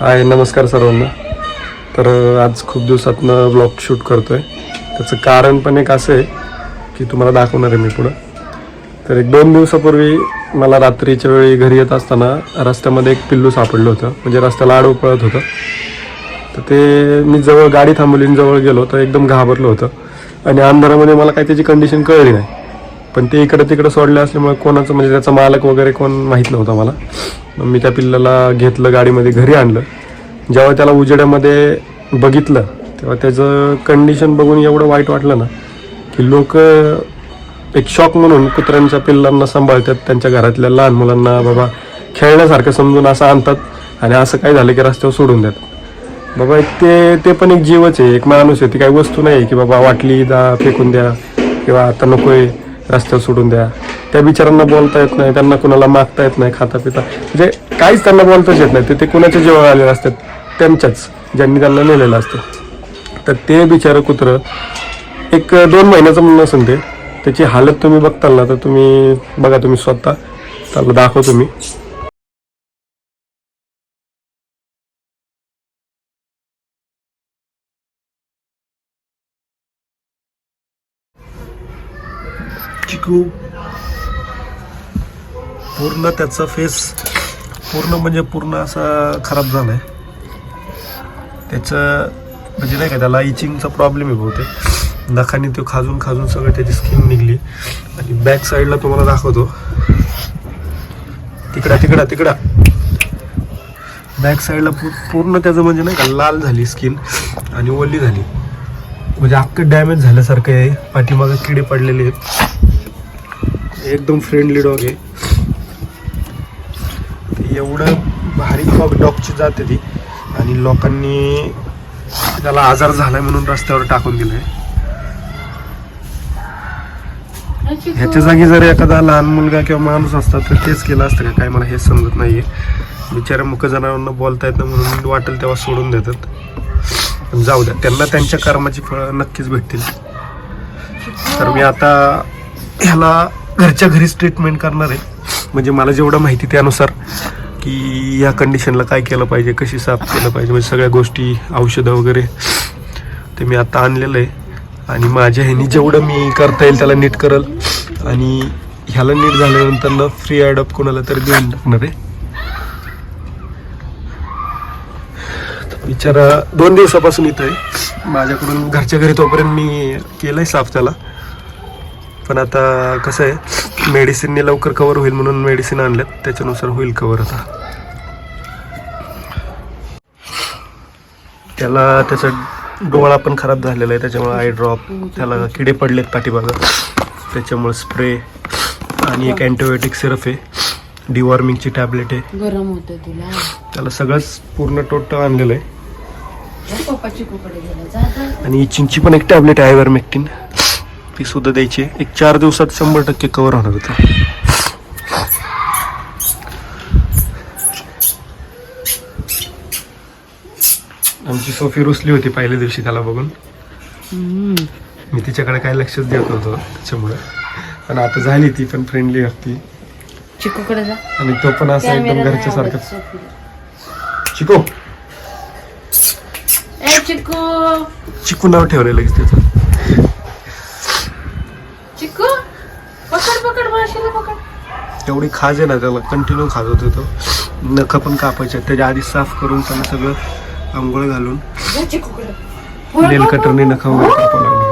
हाय नमस्कार सर्वांना. तर आज खूप दिवसातनं ब्लॉग शूट करतो आहे त्याचं कारण पण एक असं आहे की तुम्हाला दाखवणार आहे मी पुढं. तर एक दोन दिवसापूर्वी मला रात्रीच्या वेळी घरी येत असताना रस्त्यामध्ये एक पिल्लू सापडलं होतं. म्हणजे रस्त्याला आडव पळत होतं. तर ते मी जवळ गाडी थांबवली आणि जवळ गेलो तर एकदम घाबरलं होतं. आणि अंधारामध्ये मला काही त्याची कंडिशन कळली नाही. पण ते इकडं तिकडं सोडले असल्यामुळे कोणाचं म्हणजे त्याचा मालक वगैरे कोण माहीत नव्हता मला. मग मी त्या पिल्लाला घेतलं गाडीमध्ये घरी आणलं. जेव्हा त्याला उजेड्यामध्ये बघितलं तेव्हा त्याचं कंडिशन बघून एवढं वाईट वाटलं ना की लोक एक शॉक म्हणून कुत्र्यांच्या पिल्लांना सांभाळतात त्यांच्या घरातल्या लहान मुलांना बाबा खेळण्यासारखं समजून असं आणतात आणि असं काय झालं की रस्त्यावर सोडून देतात. बाबा ते ते पण एक जीवच आहे एक माणूस आहे ती काही वस्तू नाही की बाबा वाटली दा फेकून द्या किंवा आता नको आहे रस्त्यावर सोडून द्या. त्या बिचारांना बोलता येत नाही त्यांना कुणाला मागता येत नाही खाता पिता. म्हणजे काहीच त्यांना बोलताच येत नाही. ते ते कुणाच्या जेव्हा आलेलं असतात? त्यांच्याच ज्यांनी त्यांना नेलेलं असतं. तर ते बिचारं कुत्रं एक दोन महिन्याचं म्हणून असेल ते त्याची हालत तुम्ही बघताल ना तर तुम्ही बघा तुम्ही स्वतः. त्याला दाखवतो मी चिकू पूर्ण त्याचा फेस पूर्ण म्हणजे पूर्ण असा खराब झालाय. त्याचं म्हणजे नाही का त्याला इचिंगचा प्रॉब्लेम आहे बहुतेक. नखाने तो खाजून खाजून सगळं त्याची स्किन निघली. आणि बॅक साईडला तुम्हाला दाखवतो. तिकडा तिकडा तिकडा. बॅक साईडला पूर्ण त्याचं म्हणजे नाही का लाल झाली स्किन आणि ओली झाली. म्हणजे अख्खं डॅमेज झाल्यासारखं आहे. पाठीमागं किडे पडलेले आहेत. एकदम फ्रेंडली डॉग आहे. एवढं भारी डॉग डॉगची जाते ती. आणि लोकांनी त्याला आजार झालाय म्हणून रस्त्यावर टाकून दिलंय. ह्याच्या जागी जर एखादा लहान मुलगा किंवा माणूस असता तर तेच केलं असतं का? काय मला हे समजत नाहीये. बिचाऱ्या मुख जनावरांना बोलता येत म्हणून वाटेल तेव्हा सोडून देतात. पण जाऊ द्या त्यांना त्यांच्या कर्माची फळं नक्कीच भेटतील. तर मी आता ह्याला घरच्या घरीच ट्रीटमेंट करणार आहे. म्हणजे मला जेवढं माहिती त्यानुसार की या कंडिशनला काय केलं पाहिजे कशी साफ केलं पाहिजे म्हणजे सगळ्या गोष्टी औषधं वगैरे ते मी आता आणलेलं आहे. आणि माझ्या ह्यानी जेवढं मी करता येईल त्याला नीट करल. आणि ह्याला नीट झाल्यानंतर ना फ्री ॲडअप कोणाला तरी देऊन टाकणार आहे. बिचारा दोन दिवसापासून इथं आहे. माझ्याकडून घरच्या घरी तोपर्यंत मी केलं आहे साफ त्याला. पण आता कसं आहे मेडिसिनने लवकर कवर होईल म्हणून मेडिसिन आणल्यात. त्याच्यानुसार होईल कवर आता. त्याला त्याचा डोळा पण खराब झालेला आहे त्याच्यामुळे आय ड्रॉप त्याला किडे पडलेत पाठीमागं. त्याच्यामुळे स्प्रे आणि एक अँटीबायोटिक सिरप आहे. डिवॉर्मिंगची टॅबलेट आहे. गरम होतं तुला. त्याला सगळंच पूर्ण टोटल आणलेलं आहे. आणि इचिंगची पण एक टॅबलेट आहे आयवरमेक्टिन ती सुद्धा द्यायची. एक चार दिवसात शंभर टक्के कव्हर होणार होतं. आमची सोफी रुसली होती पहिल्या दिवशी त्याला बघून. मी तिच्याकडे काय लक्षच देत नव्हतो त्याच्यामुळे. पण आता झाली ती पण फ्रेंडली होती आणि तो पण असा एकदम घरच्या सोफीला. चिको. ए चिकू. चिकू नाव ठेवलं लगेच त्याचं. पकड पकड माशीला पकड. एवढी खाज आहे ना त्याला कंटिन्यू खाज होते तो नख पण कापायचे त्याच्या आधी साफ करून त्याला सगळं आंघोळ घालून नेल कटरने नख वगैरे कापावं लागले.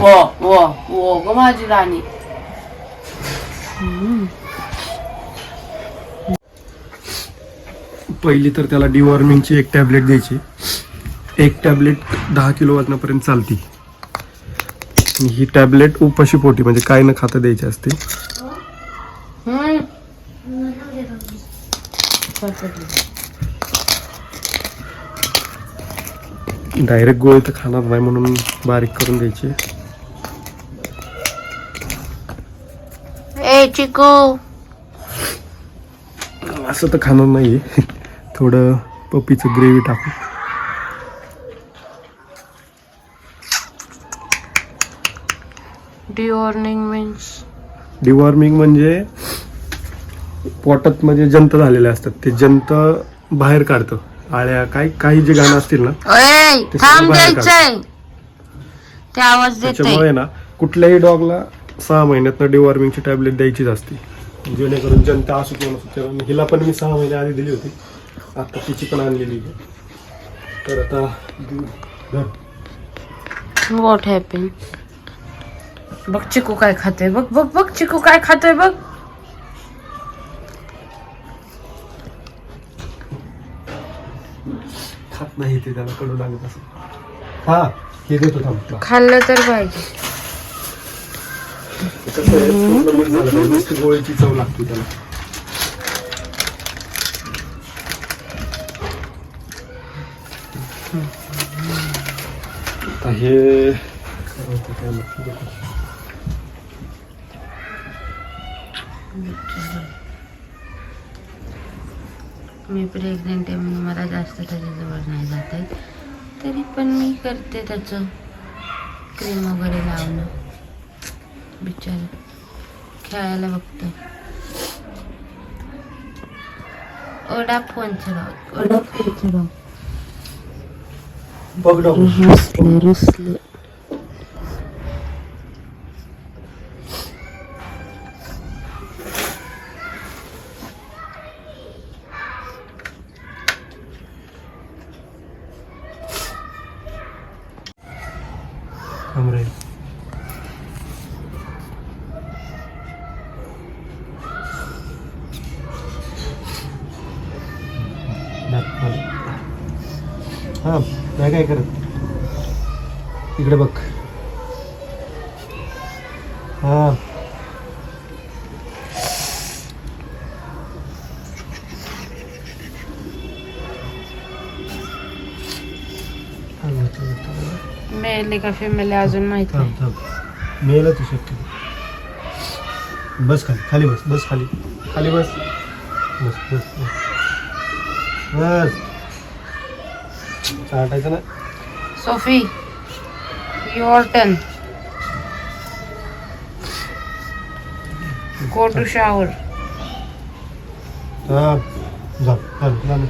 वो वो वो ग माझी राणी. पहिली तर त्याला डिवॉर्मिंगची एक टॅबलेट द्यायची. एक टॅबलेट दहा किलो वजनापर्यंत चालती. आणि ही टॅबलेट उपाशी पोटी म्हणजे काय न खाता द्यायची असते. डायरेक्ट गोळी तर खाणार नाही म्हणून बारीक करून द्यायची. ए चिकू. असं तर खाणार नाहीये. थोडं पपीचं ग्रेव्ही टाकू. डिवॉर्निंग मीन्स? डिवॉर्मिंग म्हणजे पोटात म्हणजे जंत झालेले असतात. ते जंत बाहेर काढतं. आळ्या काही काही जे घाण असतील ना ओय ते थांब सगळं बाहेर द्यायचंय. ते आवाज देते त्याच्यामुळे ना कुठल्याही डॉगला सहा महिन्यातनं डिवॉर्मिंगची टॅबलेट द्यायचीच असते. जेणेकरून जनता असू किंवा नसू कारण हिला पण मी सहा महिने आधी दिली होती. आता तिची पण आणलेली आहे. तर आता हॅपन बघ चिकू काय खातोय बघ बघ बघ चिकू काय खातोय बघ खात नाही ते त्याला कडू लागत असं हा हे देतो थांब तुला. खाल्लं तर पाहिजे कसं आहे, पूर्ण मीठ झालं पाहिजे. नुसती गोळीची चव लागते त्याला आता हे काय नक्की मी प्रेग्नेंट आहे म्हणून मला जास्त त्याच्याजवळ नाही जात आहे तरी पण मी करते त्याचं क्रीम वगैरे लावणं बिचार खेळायला बघतो ओढा फोन चढाव ओढा फोन चढाव बघ डॉक्टर. रुसले रुसले हा नाही काय करत? इकडे बघ. हा. मेले का फिमेल अजून माहीत थांब नाही. थांब. मेला तू शक्य. बस खाली खाली बस बस खाली. खाली बस. बस बस बस. बस. चाटायचं ना. Sophie your turn go to shower हा जा चाल चाल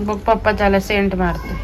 बघ पप्पा त्याला सेंट मारतो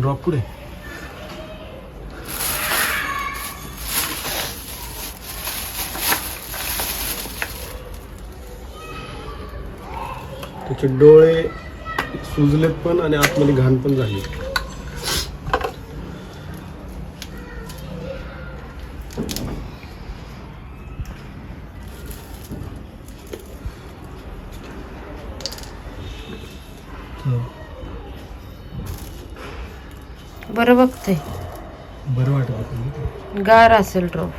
ड्रॉप पुढे त्याचे डोळे सुजलेत पण आणि आतमध्ये घाण पण झाली. बरं बघते बरं वाटत गार असेल ड्रॉप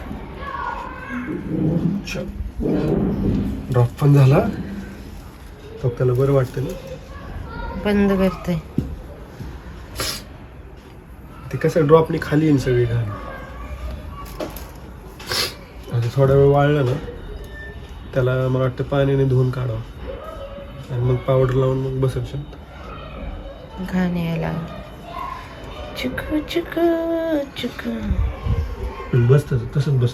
ड्रॉप पण झाला. तो त्याला बरं वाटतं ना. बंद करते ते कसं ड्रॉपनी खाली येईन सगळी घाण. आता थोडा वेळ वाळलं ना त्याला मला वाटतं पाण्याने धुवून काढावं. आणि मग पावडर लावून मग बसेल शांत. घाण यायला चिकू चिक चिकू. बस तसंच बस